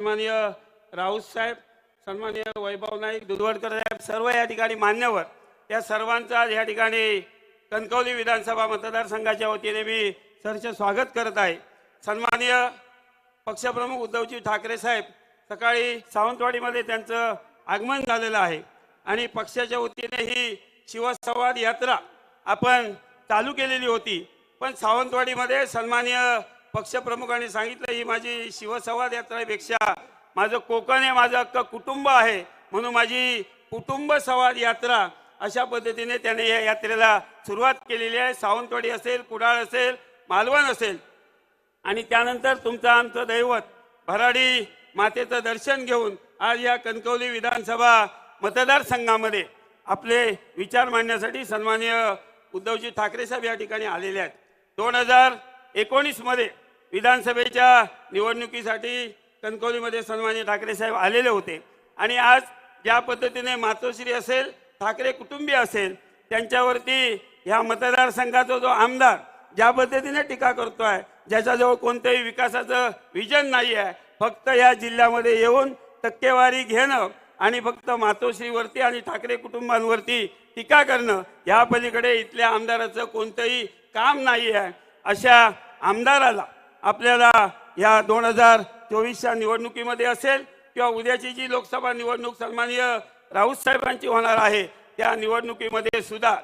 सन्माननीय राऊत साहेब सन्माननीय वैभव नाईक दुधवडकर साहेब सर्व या ठिकाणी मान्यवर. या सर्वांचा आज या ठिकाणी कणकवली विधानसभा मतदारसंघाच्या वतीने मी सरच स्वागत करत आहे. सन्माननीय पक्षप्रमुख उद्धवजी ठाकरे साहेब सकाळी सावंतवाडीमध्ये त्यांचं आगमन झालेलं आहे. आणि पक्षाच्या वतीने ही शिवसंवाद यात्रा आपण चालू केलेली होती. पण सावंतवाडीमध्ये सन्माननीय पक्षप्रमुखांनी सांगितलं ही माझी शिवसंवाद यात्रेपेक्षा माझं कोकण हे माझं अख्खं कुटुंब आहे म्हणून माझी कुटुंब संवाद यात्रा अशा पद्धतीने त्याने या यात्रेला सुरुवात केलेली आहे. सावंतवाडी असेल कुडाळ असेल मालवण असेल. आणि त्यानंतर तुमचं आमचं दैवत भराडी मातेचं दर्शन घेऊन आज या कणकवली विधानसभा मतदारसंघामध्ये आपले विचार मांडण्यासाठी सन्माननीय उद्धवजी ठाकरे साहेब या ठिकाणी आलेले आहेत. दोन हजार एकोणीसमध्ये विधानसभेच्या निवडणुकीसाठी कणकवलीमध्ये सन्मान्य ठाकरे साहेब आलेले होते. आणि आज ज्या पद्धतीने मातोश्री असेल ठाकरे कुटुंबीय असेल त्यांच्यावरती ह्या मतदारसंघाचा जो आमदार ज्या पद्धतीने टीका करतो आहे ज्याच्याजवळ कोणतंही विकासाचं विजन नाही आहे फक्त या जिल्ह्यामध्ये येऊन टक्केवारी घेणं आणि फक्त मातोश्रीवरती आणि ठाकरे कुटुंबांवरती टीका करणं ह्या पलीकडे इथल्या आमदाराचं कोणतंही काम नाही आहे अशा आमदाराला आपल्याला या दोन हजार चोवीसच्या निवडणुकीमध्ये असेल किंवा उद्याची जी लोकसभा निवडणूक सन्माननीय राऊत साहेबांची होणार आहे त्या निवडणुकीमध्ये सुद्धा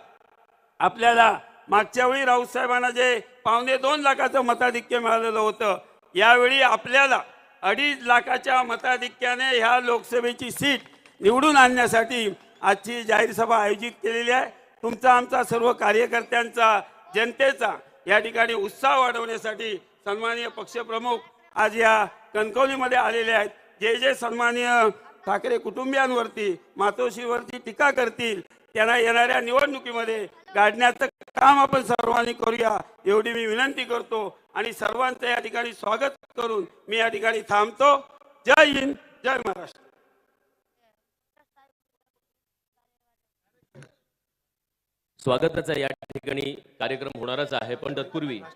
आपल्याला मागच्या वेळी राऊत साहेबांना जे पावणे दोन लाखाचं मताधिक्य मिळालेलं होतं यावेळी आपल्याला अडीच लाखाच्या मताधिक्याने ह्या लोकसभेची सीट निवडून आणण्यासाठी आजची जाहीर सभा आयोजित केलेली आहे. तुमचा आमचा सर्व कार्यकर्त्यांचा जनतेचा या ठिकाणी उत्साह वाढवण्यासाठी सन्माननीय पक्षप्रमुख आज या कणकवलीमध्ये आलेले आहेत. जे जे सन्माननीय ठाकरे कुटुंबियांवरती मातोश्रीवरती टीका करतील त्यांना येणाऱ्या निवडणुकीमध्ये गाडण्याचं काम आपण सर्वांनी करूया एवढी मी विनंती करतो. आणि सर्वांचं या ठिकाणी स्वागत करून मी या ठिकाणी थांबतो. जय हिंद जय महाराष्ट्र. स्वागताचा या ठिकाणी कार्यक्रम होणारच आहे पण तत्पूर्वी